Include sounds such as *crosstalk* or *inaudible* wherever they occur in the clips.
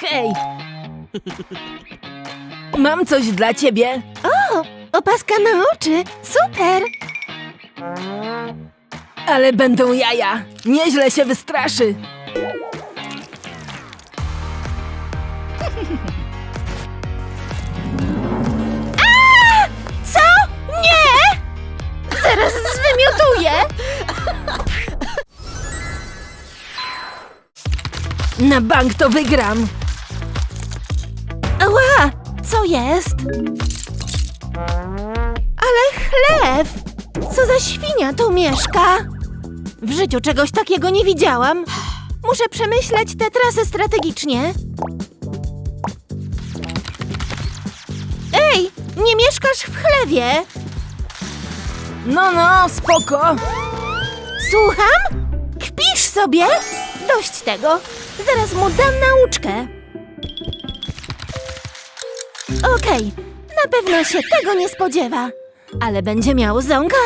Hej! Mam coś dla ciebie. O, opaska na oczy. Super. Ale będą jaja. Nieźle się wystraszy. Co? Nie! Zaraz zwymiotuję. Na bank to wygram. Ała, co jest? Ale chleb! Co za świnia tu mieszka? W życiu czegoś takiego nie widziałam. Muszę przemyśleć tę trasę strategicznie. Ej, nie mieszkasz w chlewie? No, no, spoko. Słucham? Kpisz sobie? Dość tego. Zaraz mu dam nauczkę. Okej, na pewno się tego nie spodziewa. Ale będzie miał ząga.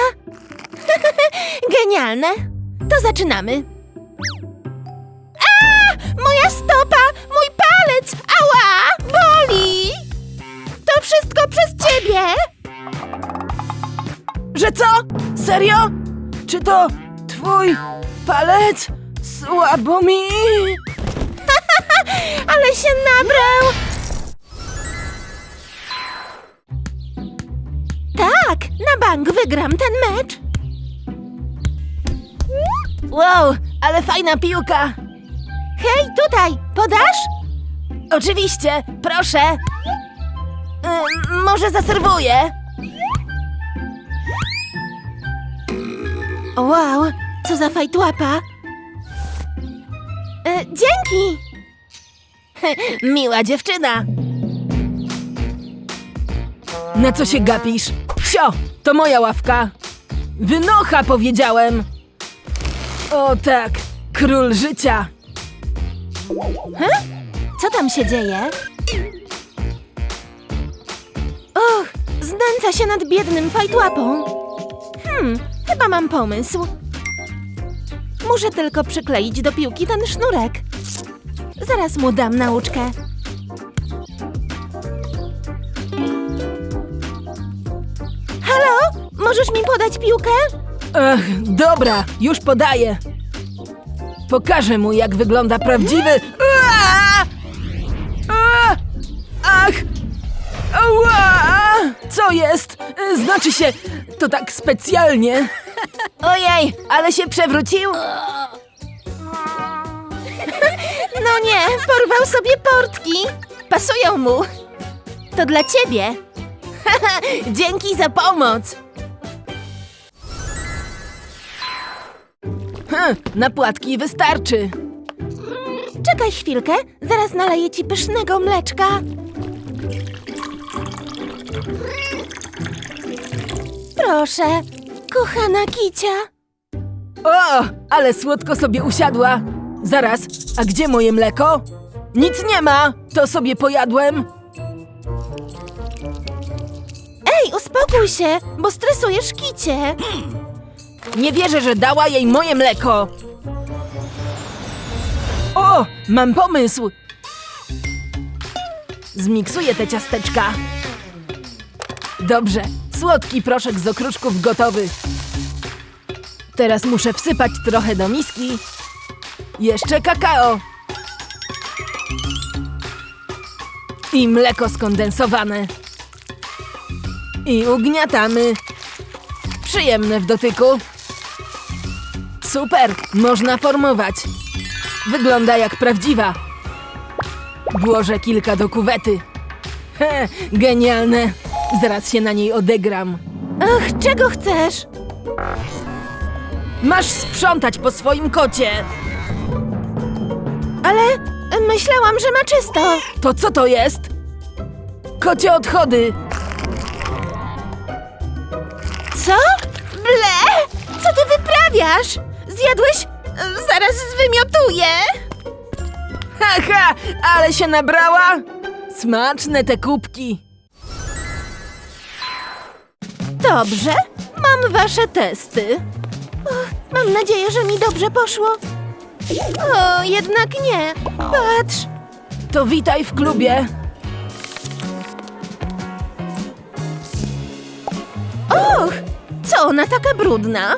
*laughs* Genialne. To zaczynamy. A! Moja stopa! Mój palec! Ała! Boli! To wszystko przez ciebie! Że co? Serio? Czy to twój palec? Słabo mi. *laughs* Ale się nabrał! Tak, na bank wygram ten mecz. Wow, ale fajna piłka. Hej, tutaj, podasz? Oczywiście, proszę. Y, może zaserwuję. Wow, co za fajtłapa. E, dzięki! *laughs* Miła dziewczyna. Na co się gapisz? Sio, to moja ławka. Wynocha, powiedziałem. O tak, król życia. Co tam się dzieje? Och, znęca się nad biednym fajtłapą. Hmm, chyba mam pomysł. Muszę tylko przykleić do piłki ten sznurek. Zaraz mu dam nauczkę. Możesz mi podać piłkę? Ech, dobra, już podaję. Pokażę mu, jak wygląda prawdziwy... Ua! Ach! Co jest? Znaczy się, to tak specjalnie. Ojej, ale się przewrócił. *laughs* No nie, porwał sobie portki. Pasują mu. To dla ciebie. *laughs* Dzięki za pomoc. Na płatki wystarczy. Czekaj chwilkę, zaraz naleję ci pysznego mleczka. Proszę, kochana kicia. O, ale słodko sobie usiadła. Zaraz, a gdzie moje mleko? Nic nie ma, to sobie pojadłem. Ej, uspokój się, bo stresujesz kicie. *gasps* Nie wierzę, że dała jej moje mleko. O, mam pomysł. Zmiksuję te ciasteczka. Dobrze, słodki proszek z okruszków gotowy. Teraz muszę wsypać trochę do miski. Jeszcze kakao. I mleko skondensowane. I ugniatamy. Przyjemne w dotyku. Super, można formować. Wygląda jak prawdziwa. Włożę kilka do kuwety. He, genialne. Zaraz się na niej odegram. Ach, czego chcesz? Masz sprzątać po swoim kocie. Ale myślałam, że ma czysto. To co to jest? Kocie odchody. Co? Ble! Co ty wyprawiasz? Zjadłeś? Zaraz zwymiotuję. Haha, ale się nabrała. Smaczne te kubki. Dobrze, mam wasze testy. Och, mam nadzieję, że mi dobrze poszło. O, jednak nie. Patrz. To witaj w klubie. Och, co ona taka brudna?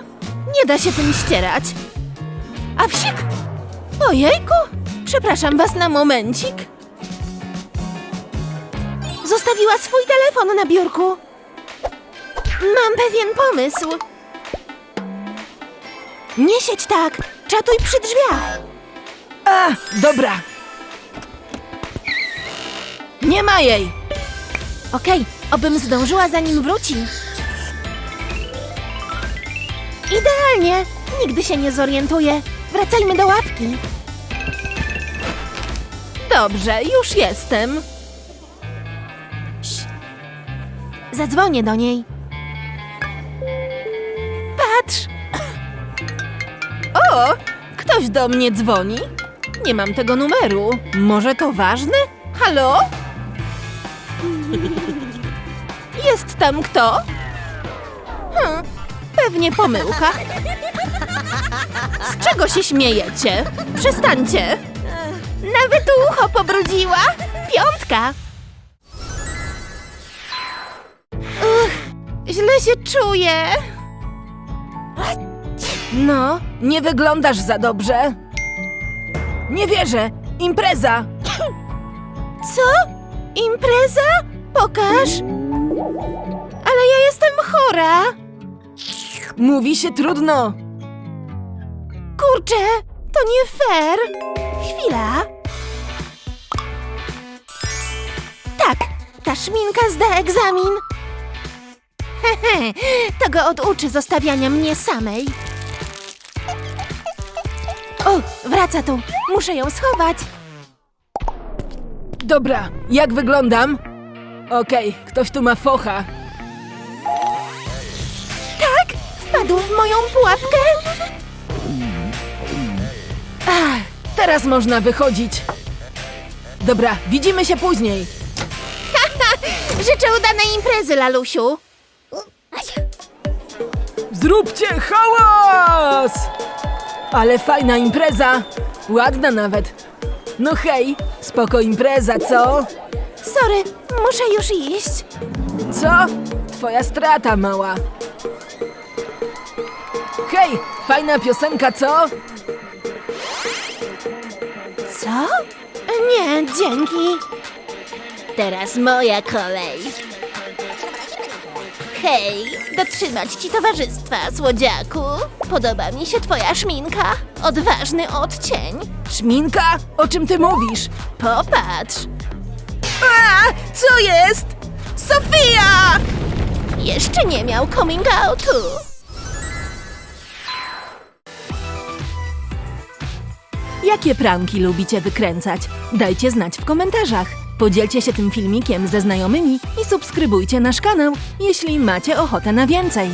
Nie da się tym ścierać. A wsik! Ojejku! Przepraszam was na momencik. Zostawiła swój telefon na biurku. Mam pewien pomysł. Nie siedź tak! Czatuj przy drzwiach! A, dobra. Nie ma jej. Okej, obym zdążyła zanim wróci. Idealnie! Nigdy się nie zorientuję. Wracajmy do ławki. Dobrze, już jestem. Cii. Zadzwonię do niej. Patrz! O! Ktoś do mnie dzwoni? Nie mam tego numeru. Może to ważne? Halo? *laughs* Jest tam kto? Pewnie pomyłka. Z czego się śmiejecie? Przestańcie. Nawet ucho pobrudziła. Piątka. Uch, źle się czuję. No, nie wyglądasz za dobrze. Nie wierzę. Impreza. Co? Impreza? Pokaż. Ale ja jestem chora. Mówi się trudno. Kurczę, to nie fair. Chwila. Tak, ta szminka zda egzamin. Hehe, *laughs* to go oduczy zostawiania mnie samej. O, wraca tu. Muszę ją schować. Dobra, jak wyglądam? Okej, ktoś tu ma focha. Wpadł w moją pułapkę. Ach, teraz można wychodzić. Dobra, widzimy się później. *laughs* Życzę udanej imprezy, Lalusiu. Zróbcie hałas! Ale fajna impreza. Ładna nawet. No hej, spoko impreza, co? Sorry, muszę już iść. Co? Twoja strata, mała. Hej, fajna piosenka, co? Co? Nie, dzięki. Teraz moja kolej. Hej, dotrzymać ci towarzystwa, słodziaku. Podoba mi się twoja szminka. Odważny odcień. Szminka? O czym ty mówisz? Popatrz. A, co jest? Sofia! Jeszcze nie miał coming outu. Jakie pranki lubicie wykręcać? Dajcie znać w komentarzach. Podzielcie się tym filmikiem ze znajomymi i subskrybujcie nasz kanał, jeśli macie ochotę na więcej.